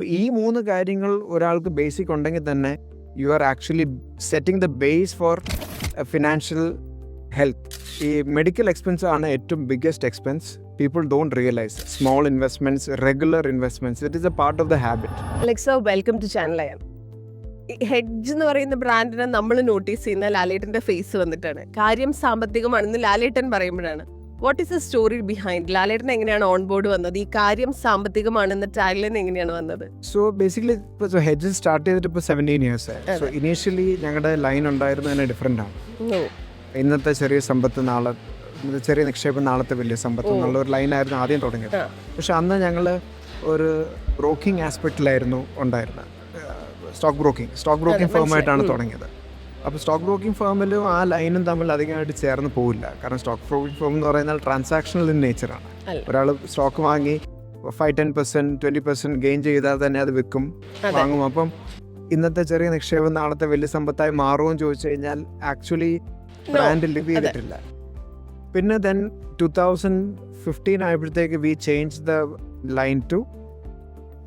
ഈ മൂന്ന് കാര്യങ്ങൾ ഒരാൾക്ക് ബേസിക് ഉണ്ടെങ്കിൽ തന്നെ you are actually setting the base for financial health ഈ മെഡിക്കൽ എക്സ്പെൻസ് ആണ് ഏറ്റവും biggest expense people don't realise small investments regular investments it is a part of the habit Alexa welcome to channel I'm Hedge എന്ന് പറയുന്ന ബ്രാൻഡിനെ നമ്മൾ notice ചെയ്യുന്ന ലാലേട്ടന്റെ face വന്നിട്ടാണ്. കാര്യം സാമ്പത്തികമാണെന്ന് ലാലേട്ടൻ പറയുമ്പോഴാണ്. What is the story behind Lalettan എങ്ങനെയാണ് ഓൺ ബോർഡ് വന്നത്? ഈ കാര്യം സാമ്പത്തികമാണെന്ന ടാഗ്ലൈൻ എങ്ങനെയാണ് വന്നത്? സോ ബേസിക്കലി ഇപ്പോൾ ഹെഡ്ജ് സ്റ്റാർട്ട് ചെയ്തിട്ട് ഇപ്പോൾ സെവന്റീൻ ഇയേഴ്സ് ആയി. സോ ഇനീഷ്യലി ഞങ്ങളുടെ ലൈൻ ഉണ്ടായിരുന്നത് തന്നെ ഡിഫറെന്റ് ആണ്. ഇന്നത്തെ ചെറിയ സമ്പത്ത് നാളെ ചെറിയ നിക്ഷേപം നാളത്തെ വലിയ സമ്പത്ത് എന്നുള്ള ഒരു ലൈനായിരുന്നു ആദ്യം തുടങ്ങിയത്. പക്ഷെ അന്ന് ഞങ്ങൾ ഒരു ബ്രോക്കിംഗ് ആസ്പെക്റ്റിലായിരുന്നു ഉണ്ടായിരുന്നത്. സ്റ്റോക്ക് ബ്രോക്കിംഗ് സ്റ്റോക്ക് ബ്രോക്കിംഗ് ഫേമായിട്ടാണ് തുടങ്ങിയത്. അപ്പോൾ സ്റ്റോക്ക് ബ്രോക്കിംഗ് ഫേമിലും ആ ലൈനും തമ്മിൽ അധികമായിട്ട് ചേർന്ന് പോവില്ല. കാരണം സ്റ്റോക്ക് ബ്രോക്കിംഗ് ഫേം എന്ന് പറയുന്നത് ട്രാൻസാക്ഷണൽ ഇൻ നേച്ചറാണ്. ഒരാൾ സ്റ്റോക്ക് വാങ്ങി five ten percent twenty percent gain ചെയ്താൽ തന്നെ അത് വിൽക്കും. വാങ്ങും. അപ്പം ഇന്നത്തെ ചെറിയ നിക്ഷേപം നാളത്തെ വലിയ സമ്പത്തായി മാറുമോ എന്ന് ചോദിച്ചു കഴിഞ്ഞാൽ ആക്ച്വലി ബ്രാൻഡ് ലിവ് ചെയ്തിട്ടില്ല. പിന്നെ ദെൻ ടു തൗസൻഡ് ഫിഫ്റ്റീൻ ആയപ്പോഴത്തേക്ക് we change the line to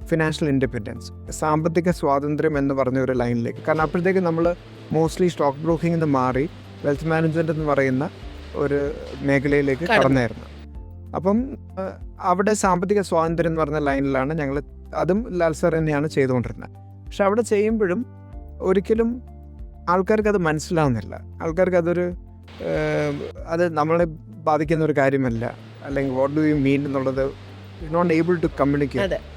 financial independence സാമ്പത്തിക സ്വാതന്ത്ര്യം എന്ന് പറഞ്ഞ ഒരു ലൈനിലേക്ക് കാരണം അപ്പോഴത്തേക്ക് നമ്മൾ മോസ്റ്റ്ലി സ്റ്റോക്ക് ബ്രോക്കിംഗ് നിന്ന് മാറി വെൽത്ത് മാനേജ്മെന്റ് എന്ന് പറയുന്ന ഒരു മേഖലയിലേക്ക് കടന്നു. കടന്നായിരുന്നു. അപ്പം അവിടെ സാമ്പത്തിക സ്വാതന്ത്ര്യം എന്ന് പറഞ്ഞ ലൈനിലാണ് ഞങ്ങൾ അതും ലാൽ സാർ തന്നെയാണ് ചെയ്തുകൊണ്ടിരുന്നത്. പക്ഷെ അവിടെ ചെയ്യുമ്പോഴും ഒരിക്കലും ആൾക്കാർക്ക് അത് മനസ്സിലാവുന്നില്ല. ആൾക്കാർക്ക് അതൊരു അത് നമ്മളെ ബാധിക്കുന്ന ഒരു കാര്യമല്ല. അല്ലെങ്കിൽ വാട്ട് ഡു യു മീൻ എന്നുള്ളത് not able to communicate.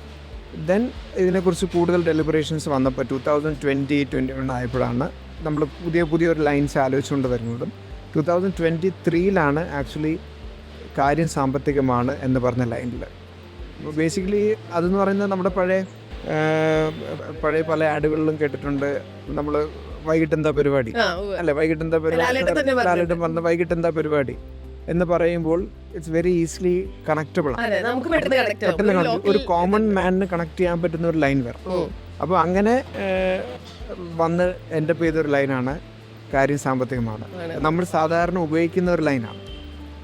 Then ഇതിനെക്കുറിച്ച് കൂടുതൽ ഡെലിബറേഷൻസ് വന്നപ്പോൾ two thousand twenty twenty one ആയപ്പോഴാണ് നമ്മൾ പുതിയ പുതിയ ഒരു ലൈൻസ് ആലോചിച്ചുകൊണ്ട് വരുന്നതും ടു തൗസൻഡ് ട്വന്റി ത്രീയിലാണ് ആക്ച്വലി കാര്യം സാമ്പത്തികമാണ് എന്ന് പറഞ്ഞ ലൈനിൽ ബേസിക്കലി അതെന്ന് പറയുന്നത് നമ്മുടെ പഴയ പഴയ പല ആഡുകളിലും കേട്ടിട്ടുണ്ട്. നമ്മൾ വൈകിട്ട് എന്താ പരിപാടി. അല്ലെ? വൈകിട്ട് എന്താ പരിപാടി പറഞ്ഞിട്ടുണ്ട്. ലാലേട്ടൻ പറഞ്ഞ വൈകിട്ട് എന്താ പരിപാടി? എന്ന് പറയുമ്പോൾ ഇറ്റ്സ് വെരി ഈസിലി കണക്റ്റബിൾ പെട്ടെന്ന് ഒരു കോമൺ മാനിന് കണക്ട് ചെയ്യാൻ പറ്റുന്ന ഒരു ലൈൻ വരും അപ്പോൾ അങ്ങനെ വന്ന് എന്റെ ചെയ്തൊരു ലൈനാണ് കാര്യം സാമ്പത്തികമാണ്. നമ്മൾ സാധാരണ ഉപയോഗിക്കുന്ന ഒരു ലൈനാണ്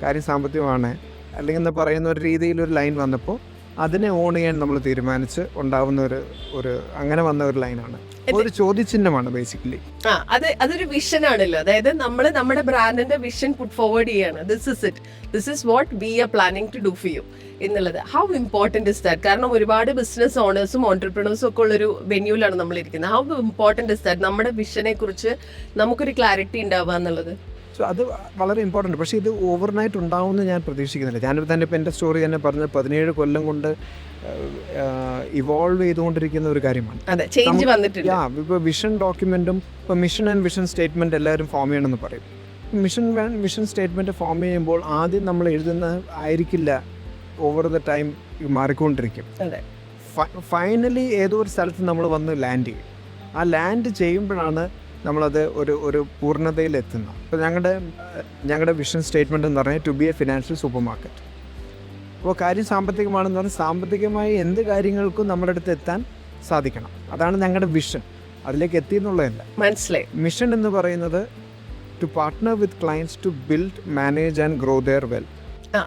കാര്യം സാമ്പത്തികമാണ്. അല്ലെങ്കിൽ എന്ന് പറയുന്ന ഒരു രീതിയിൽ ഒരു ലൈൻ വന്നപ്പോൾ അതിനെ ഓൺ ചെയ്യാൻ നമ്മൾ തീരുമാനിച്ച് ഉണ്ടാവുന്ന ഒരു ഒരു അങ്ങനെ വന്ന ഒരു ലൈനാണ്. ഒരു ചോദ്യചിഹ്നമാണ് ബേസിക്കലി ആ അത് അതൊരു വിഷൻ ആണല്ലോ. അതായത് നമ്മൾ നമ്മുടെ ബ്രാൻഡിന്റെ വിഷൻ പുട്ട് ഫോർവേഡ് ചെയ്യാണ്. This is it this is what we are planning to do for you എന്നുള്ളത്. ഹൗ ഇമ്പോർട്ടന്റ് ഇസ് ദാറ്റ് കാരണം ഒരുപാട് ബിസിനസ് ഓണേഴ്സും ഓണ്ടർപ്രണേഴ്സും ഒക്കെ ഉള്ളൊരു വെന്യൂലാണ് നമ്മൾ ഇരിക്കുന്നത് ഹൗ ഇമ്പോർട്ടന്റ് ഇസ് ദാറ്റ് നമ്മുടെ വിഷനെ കുറിച്ച് നമുക്കൊരു ക്ലാരിറ്റി ഉണ്ടാവുക എന്നുള്ളത്. സോ അത് വളരെ ഇമ്പോർട്ടന്റ് പക്ഷേ ഇത് ഓവർനൈറ്റ് ഉണ്ടാവുമെന്ന് ഞാൻ പ്രതീക്ഷിക്കുന്നില്ല. ഞാൻ തന്നെ ഇപ്പോൾ എന്റെ സ്റ്റോറി തന്നെ പറഞ്ഞ പതിനേഴ് കൊല്ലം കൊണ്ട് ഇവോൾവ് ചെയ്തുകൊണ്ടിരിക്കുന്ന ഒരു കാര്യമാണ്. ഇപ്പോൾ വിഷൻ ഡോക്യുമെന്റും ഇപ്പോൾ മിഷൻ ആൻഡ് വിഷൻ സ്റ്റേറ്റ്മെന്റ് എല്ലാവരും ഫോം ചെയ്യണമെന്ന് പറയും. മിഷൻ വിഷൻ സ്റ്റേറ്റ്മെന്റ് ഫോം ചെയ്യുമ്പോൾ ആദ്യം നമ്മൾ എഴുതുന്ന ആയിരിക്കില്ല ഓവർ ദ ടൈം മാറിക്കൊണ്ടിരിക്കും. ഫൈനലി ഏതോ ഒരു സ്ഥലത്ത് നമ്മൾ വന്ന് ലാൻഡ് ചെയ്യും. ആ ലാൻഡ് ചെയ്യുമ്പോഴാണ് നമ്മളത് ഒരു ഒരു പൂർണതയിൽ എത്തുന്നത് അപ്പോൾ ഞങ്ങളുടെ ഞങ്ങളുടെ വിഷൻ സ്റ്റേറ്റ്മെന്റ് എന്ന് പറഞ്ഞാൽ to be a financial supermarket അപ്പോൾ കാര്യം സാമ്പത്തികമാണെന്ന് പറഞ്ഞാൽ സാമ്പത്തികമായി എന്ത് കാര്യങ്ങൾക്കും നമ്മുടെ അടുത്ത് എത്താൻ സാധിക്കണം. അതാണ് ഞങ്ങളുടെ വിഷൻ അതിലേക്ക് എത്തി എന്നുള്ളതല്ല. മനസ്സിലായി. മിഷൻ എന്ന് പറയുന്നത് to partner with clients to build manage and grow their wealth ആ,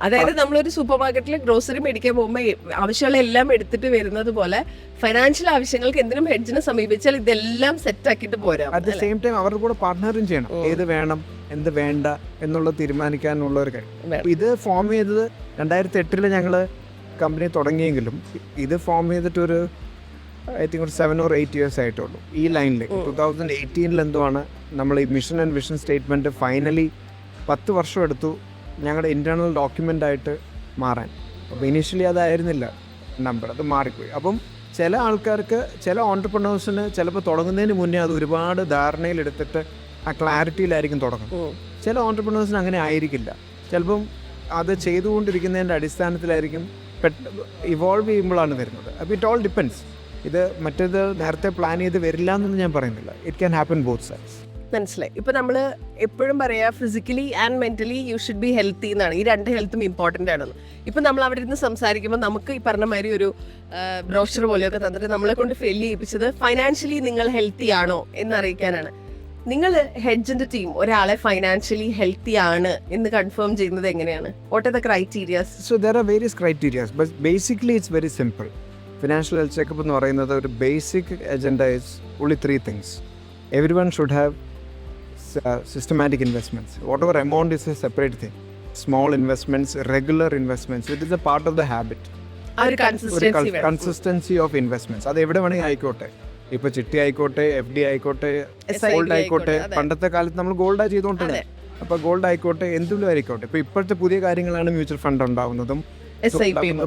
അതായത് നമ്മളൊരു സൂപ്പർ മാർക്കറ്റിൽ ഗ്രോസറി മേടിക്കാൻ പോകുമ്പോൾ ആവശ്യമുള്ള എല്ലാം എടുത്തിട്ട് വരുന്നത് പോലെ ഫൈനാൻഷ്യൽ ആവശ്യങ്ങൾക്ക് എന്തിനും ഹെഡ്ജിനെ സമീപിച്ചാൽ ഇതെല്ലാം സെറ്റ് ആക്കിയിട്ട് പോരാം. അറ്റ് സെയിം ടൈം അവരുടെ കൂടെ പാർട്ട്ണറും ചെയ്യണം. ഏത് വേണം എന്ത് വേണ്ട എന്നുള്ളത് തീരുമാനിക്കാനുള്ള ഒരു കാര്യം. ഇത് ഫോം ചെയ്തത് രണ്ടായിരത്തി എട്ടിൽ ഞങ്ങൾ കമ്പനി തുടങ്ങിയെങ്കിലും ഇത് ഫോം ചെയ്തിട്ടൊരു ഐ തിങ്ക് ഒരു സെവൻ ഓർ എയ്റ്റ് ഇയേഴ്സ് ആയിട്ടുള്ളൂ. ഈ ലൈനിൽ ടു തൗസൻഡ് എയ്റ്റീനിൽ എന്തോ ആണ് നമ്മൾ ഈ mission and vision statement finally പത്ത് വർഷം എടുത്തു. ഞങ്ങളുടെ ഇന്റേർണൽ ഡോക്യുമെന്റ് ആയിട്ട് മാറാൻ. അപ്പോൾ ഇനീഷ്യലി അതായിരുന്നില്ല നമ്പർ അത് മാറിപ്പോയി. അപ്പം ചില ആൾക്കാർക്ക് ചില ഓണ്ടർപ്രണേഴ്സിന് ചിലപ്പോൾ തുടങ്ങുന്നതിന് മുന്നേ അത് ഒരുപാട് ധാരണയിലെടുത്തിട്ട് ആ ക്ലാരിറ്റിയിലായിരിക്കും തുടങ്ങുന്നത് ചില ഓണ്ടർപ്രണേഴ്സിന് അങ്ങനെ ആയിരിക്കില്ല. ചിലപ്പം അത് ചെയ്തുകൊണ്ടിരിക്കുന്നതിന്റെ അടിസ്ഥാനത്തിലായിരിക്കും ഇവോൾവ് ചെയ്യുമ്പോഴാണ് വരുന്നത്. അപ്പോൾ ഇറ്റ് ഓൾ ഡിപ്പെൻസ് ഇത് മറ്റേത് നേരത്തെ പ്ലാൻ ചെയ്ത് വരില്ല എന്നൊന്നും ഞാൻ പറയുന്നില്ല. It can happen both sides മനസ്സിലായി. ഇപ്പൊ നമ്മൾ എപ്പോഴും പറയാ physically and mentally you should be healthy എന്നാണ്. ഈ രണ്ട് ഹെൽത്തും ഇമ്പോർട്ടന്റ് ആണെന്ന്. ഇപ്പൊ നമ്മൾ അവിടെ ഇരുന്ന് സംസാരിക്കുമ്പോൾ നമുക്ക് ഈ പറഞ്ഞ മാതിരി ഒരു ബ്രോഷർ പോലെയൊക്കെ തന്നിട്ട് നമ്മളെ കൊണ്ട് ഫെയിൽ ചെയ്യിപ്പിച്ചത് ഫൈനാൻഷ്യലി നിങ്ങൾ ഹെൽത്തി ആണോ എന്നറിയിക്കാനാണ്. നിങ്ങൾ ഹെഡ്ജിന്റെ ടീം ഒരാളെ ഫൈനാൻഷ്യലി ഹെൽത്തി ആണ് എന്ന് കൺഫേം ചെയ്യുന്നത് എങ്ങനെയാണ്? What are the criterias so there are various criterias but basically it's very simple financial health checkup എന്ന് പറയുന്നത് ഒരു basic agenda is only three things every one should have systematic investments whatever amount is a separate thing small investments investments, investments it is a part of the habit ആ ഒരു consistency of investments അത് എവിടെ വേണമെങ്കിൽ ആയിക്കോട്ടെ. ഇപ്പൊ ചിട്ടി ആയിക്കോട്ടെ F D ആയിക്കോട്ടെ ഗോൾഡ് ആയിക്കോട്ടെ പണ്ടത്തെ കാലത്ത് നമ്മൾ ഗോൾഡാ ചെയ്തുകൊണ്ടിരുന്നത് അപ്പൊ ഗോൾഡ് ആയിക്കോട്ടെ എന്തെങ്കിലും ആയിക്കോട്ടെ. ഇപ്പൊ ഇപ്പോഴത്തെ പുതിയ കാര്യങ്ങളാണ് മ്യൂച്വൽ ഫണ്ട് ഉണ്ടാവുന്നത്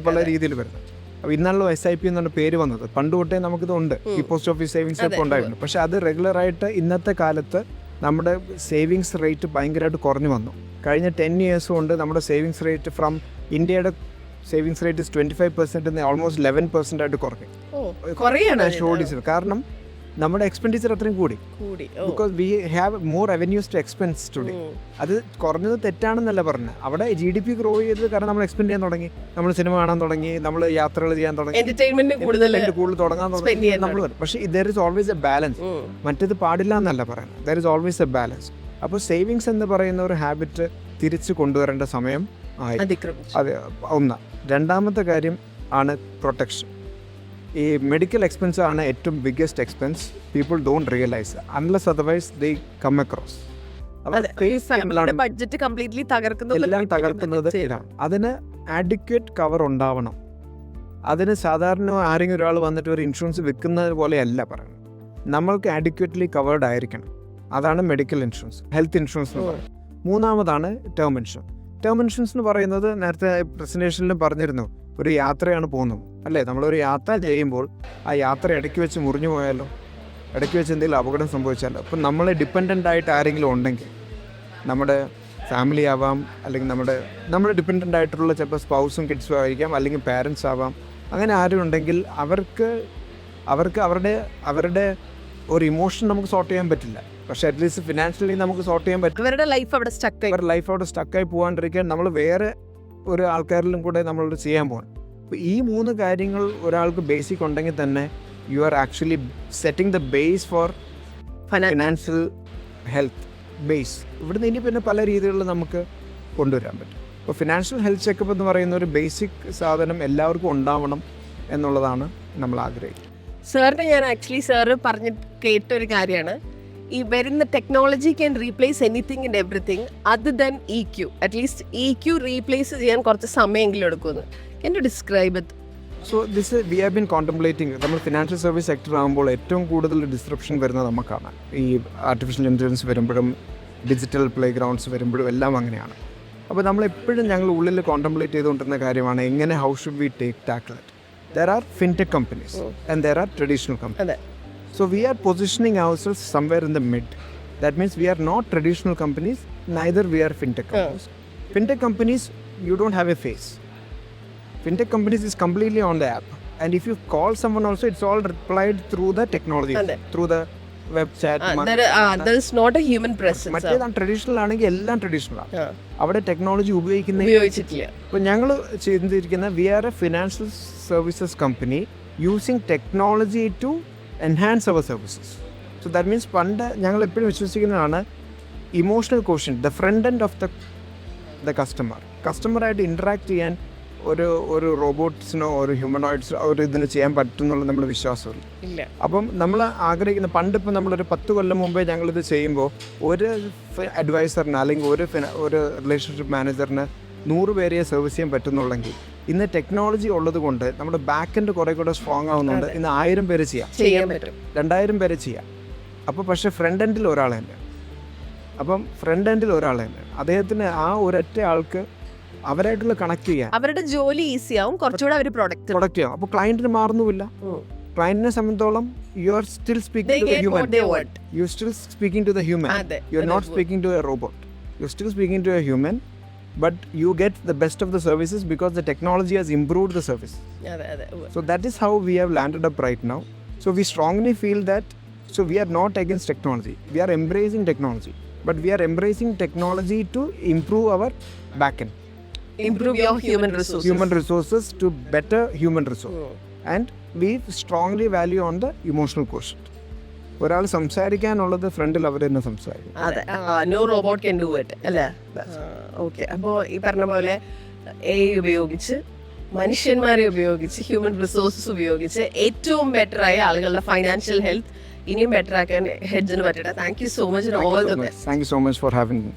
പല രീതിയിൽ വരുന്നത്. അപ്പൊ ഇന്നാണല്ലോ എസ് ഐ പി എന്നാണ് പേര് വന്നത്. പണ്ട് തൊട്ടേ നമുക്കിത് ഉണ്ട് ഈ പോസ്റ്റ് ഓഫീസ് സേവിങ്സ് ഒക്കെ ഉണ്ടായിരുന്നു. പക്ഷെ അത് റെഗുലർ ആയിട്ട് ഇന്നത്തെ കാലത്ത് നമ്മുടെ സേവിങ്സ് റേറ്റ് ഭയങ്കരമായിട്ട് കുറഞ്ഞു വന്നു. കഴിഞ്ഞ ടെൻ ഇയേഴ്സ് കൊണ്ട് നമ്മുടെ സേവിങ്സ് റേറ്റ് ഫ്രം ഇന്ത്യയുടെ savings rate twenty five percent almost eleven percent ആയിട്ട് കുറഞ്ഞു. ഓ കുറയാണ് ഷോർട്ടേജ് കാരണം നമ്മുടെ എക്സ്പെൻഡിച്ചർ അത്രയും കൂടി. Because we have more revenues to expense today അത് കുറഞ്ഞത് തെറ്റാണെന്നല്ല പറഞ്ഞത്. അവിടെ ജി ഡി പി ഗ്രോ ചെയ്തത് കാരണം നമ്മൾ എക്സ്പെൻഡ് ചെയ്യാൻ തുടങ്ങി. നമ്മൾ സിനിമ കാണാൻ തുടങ്ങി നമ്മൾ യാത്രകൾ ചെയ്യാൻ തുടങ്ങി. കൂടുതൽ തുടങ്ങാൻ തുടങ്ങി. നമ്മൾ പക്ഷേ there is always a balance മറ്റേത് പാടില്ല എന്നല്ല പറയുന്നത്. There is always a balance അപ്പോൾ സേവിങ്സ് എന്ന് പറയുന്ന ഒരു ഹാബിറ്റ് തിരിച്ചു കൊണ്ടുവരേണ്ട സമയം ആയി. അതെ ഒന്ന്. രണ്ടാമത്തെ കാര്യം ആണ് പ്രൊട്ടക്ഷൻ ഈ മെഡിക്കൽ എക്സ്പെൻസ് ആണ് ഏറ്റവും biggest expense people don't realise unless otherwise they come across budget completely എല്ലാം തകർക്കുന്നത് അതിന് ആഡിക്വേറ്റ് കവർ ഉണ്ടാവണം. അതിന് സാധാരണ ആരെങ്കിലും ഒരാൾ വന്നിട്ട് ഒരു ഇൻഷുറൻസ് വെക്കുന്നത് പോലെയല്ല പറയുന്നത്. നമ്മൾക്ക് ആഡിക്വേറ്റ്ലി കവേർഡ് ആയിരിക്കണം. അതാണ് മെഡിക്കൽ ഇൻഷുറൻസ് ഹെൽത്ത് ഇൻഷുറൻസ് എന്ന് പറയുന്നത്. മൂന്നാമതാണ് ടേം ഇൻഷുറൻസ് ടേം ഇൻഷുറൻസ് എന്ന് പറയുന്നത് നേരത്തെ പ്രസന്റേഷനിലും പറഞ്ഞിരുന്നു. ഒരു യാത്രയാണ് പോകുന്നത്. അല്ലേ? നമ്മളൊരു യാത്ര ചെയ്യുമ്പോൾ ആ യാത്ര ഇടയ്ക്ക് വെച്ച് മുറിഞ്ഞു പോയാലോ? ഇടയ്ക്ക് വെച്ച് എന്തെങ്കിലും അപകടം സംഭവിച്ചാലോ? അപ്പം നമ്മളെ ഡിപ്പെൻഡന്റ് ആയിട്ട് ആരെങ്കിലും ഉണ്ടെങ്കിൽ നമ്മുടെ ഫാമിലി ആവാം അല്ലെങ്കിൽ നമ്മുടെ നമ്മൾ ഡിപ്പെൻഡന്റ് ആയിട്ടുള്ള ചിലപ്പോൾ സ്പൗസും കിഡ്സും ആയിരിക്കാം അല്ലെങ്കിൽ പാരൻസ് ആവാം. അങ്ങനെ ആരും ഉണ്ടെങ്കിൽ അവർക്ക് അവർക്ക് അവരുടെ അവരുടെ ഒരു ഇമോഷൻ നമുക്ക് സോർട്ട് ചെയ്യാൻ പറ്റില്ല. പക്ഷേ അറ്റ്ലീസ്റ്റ് ഫിനാൻഷ്യലി നമുക്ക് സോർട്ട് ചെയ്യാൻ പറ്റും. അവരുടെ ലൈഫ് അവിടെ സ്റ്റക്ക് ആയി. അവരുടെ ലൈഫ് അവിടെ സ്റ്റക്കായി പോകാണ്ടിരിക്കാൻ നമ്മൾ വേറെ ഒരു ആൾക്കാരിലും കൂടെ നമ്മൾ ചെയ്യാൻ പോകണം അപ്പോൾ ഈ മൂന്ന് കാര്യങ്ങൾ ഒരാൾക്ക് ബേസിക് ഉണ്ടെങ്കിൽ തന്നെ you are actually setting the base for financial health base ഇവിടുന്ന് ഇനി പിന്നെ പല രീതികളിൽ നമുക്ക് കൊണ്ടുവരാൻ പറ്റും. അപ്പോൾ ഫിനാൻഷ്യൽ ഹെൽത്ത് ചെക്കപ്പ് എന്ന് പറയുന്ന ഒരു ബേസിക് സാധനം എല്ലാവർക്കും ഉണ്ടാവണം എന്നുള്ളതാണ് നമ്മൾ ആഗ്രഹിക്കുന്നത്. സാറിന് ഞാൻ ആക്ച്വലി സാറ് പറഞ്ഞ് കേട്ടൊരു കാര്യമാണ്. ഈ വരുന്ന technology can replace anything and everything അത് than E Q at least E Q replace ചെയ്യാൻ കുറച്ച് സമയമെങ്കിലും എടുക്കുമെന്ന് എന്റെ you describe it so this we have been contemplating നമ്മൾ ഫിനാൻഷ്യൽ സർവീസ് സെക്ടർ ആകുമ്പോൾ ഏറ്റവും കൂടുതൽ ഡിസ്ക്രിപ്ഷൻ വരുന്നത് നമുക്കാണ്. ഈ ആർട്ടിഫിഷ്യൽ ഇന്റലിജൻസ് വരുമ്പോഴും ഡിജിറ്റൽ പ്ലേ ഗ്രൗണ്ട്സ് വരുമ്പോഴും എല്ലാം അങ്ങനെയാണ്. അപ്പോൾ നമ്മൾ എപ്പോഴും ഞങ്ങൾ ഉള്ളിൽ കോൺടംപ്ലേറ്റ് ചെയ്തുകൊണ്ടിരുന്ന കാര്യമാണ് എങ്ങനെ how should we take tackle it there are fintech companies and there are traditional companies അതെ. So we are positioning ourselves somewhere in the mid. That means we are not traditional companies, neither we are fintech companies. Yeah. Fintech companies, you don't have a face. Fintech companies is completely on the app. And if you call someone also, it's all replied through the technology, and through the web chat. Not a human presence മറ്റേതാണ് traditional ആണെങ്കിൽ എല്ലാം traditional ആണ് അവിടെ technology ഉപയോഗിക്കുന്ന ഉപയോഗിച്ചിട്ടില്ല അപ്പോൾ ഞങ്ങൾ ചെയ്തിരിക്കുന്ന we are a financial services company using technology to enhance our services so that means പണ്ട് ഞങ്ങൾ എപ്പോഴും വിശ്വസിക്കുന്നതാണ് emotional question the front end of the the customer കസ്റ്റമറായിട്ട് interact ചെയ്യാൻ ഒരു ഒരു റോബോട്ട്സിനോ ഒരു ഹ്യൂമനോയിഡ്സിനോ ഒരു ഇതിന് ചെയ്യാൻ പറ്റും എന്നുള്ള നമ്മുടെ വിശ്വാസമില്ല ഇല്ല. അപ്പം നമ്മൾ ആഗ്രഹിക്കുന്ന പണ്ടിപ്പോൾ നമ്മളൊരു പത്ത് കൊല്ലം മുമ്പേ ഞങ്ങളിത് ചെയ്യുമ്പോൾ ഒരു അഡ്വൈസറിന് അല്ലെങ്കിൽ ഒരു ഫിന ഒരു റിലേഷൻഷിപ്പ് മാനേജറിന് നൂറ് പേരെ സർവീസ് ചെയ്യാൻ പറ്റുന്നുള്ളെങ്കിൽ ഇന്ന് ടെക്നോളജി ഉള്ളത് കൊണ്ട് നമ്മുടെ ബാക്ക് എൻഡ് കുറെ കൂടെ സ്ട്രോങ് ആവുന്നുണ്ട്. ഇന്ന് ആയിരം പേര് ചെയ്യാം. ചെയ്യാൻ പറ്റും. രണ്ടായിരം പേര് ചെയ്യാം. അപ്പോൾ പക്ഷേ ഫ്രണ്ട് എൻഡിൽ ഒരാൾ തന്നെ. അപ്പം ഫ്രണ്ട് എൻഡിൽ ഒരാൾ തന്നെ. അദ്ദേഹത്തിന് ആ ഒരൊറ്റ ആൾക്ക് അവരായിട്ടുള്ള കണക്ട് ചെയ്യാം അവരുടെ ജോലി ഈസി ആവും. കുറച്ചുകൂടെ അവർ പ്രൊഡക്റ്റ് പ്രൊഡക്റ്റ് ചെയ്യാം അപ്പോൾ ക്ലയന്റിന് മാറുന്നുമില്ല. ക്ലയന്റിനെ സംബന്ധിച്ചോളം you are still speaking to the human you still speaking to the human you are not speaking to a robot you still speaking to a human but you get the best of the services because the technology has improved the service. So that is how we have landed up right now. So we strongly feel that so we are not against technology. We are embracing technology, but we are embracing technology to improve our backend. Improve your human resources. Human resources to better human resources, hmm. And we strongly value on the emotional quotient. ഒരാൾ സംസാരിക്കാനുള്ളത് ഫ്രണ്ടിൽ അവർ തന്നെ സംസാരിക്കും. അതെ. No robot can do it അല്ലേ? Okay അപ്പോൾ ഈ പറഞ്ഞ പോലെ എ ഉപയോഗിച്ച് മനുഷ്യന്മാരെ ഉപയോഗിച്ച് ഹ്യൂമൻ റിസോഴ്സസ് ഉപയോഗിച്ച് ഏറ്റവും ബെറ്റർ ആയ ആളുകളുടെ ഫൈനാൻഷ്യൽ ഹെൽത്ത് ഇനിയും ബെറ്റർ ആക്കാൻ ഹെഡ്ജിന് പറ്റട്ടെ thank you so much all the best thank you so much for having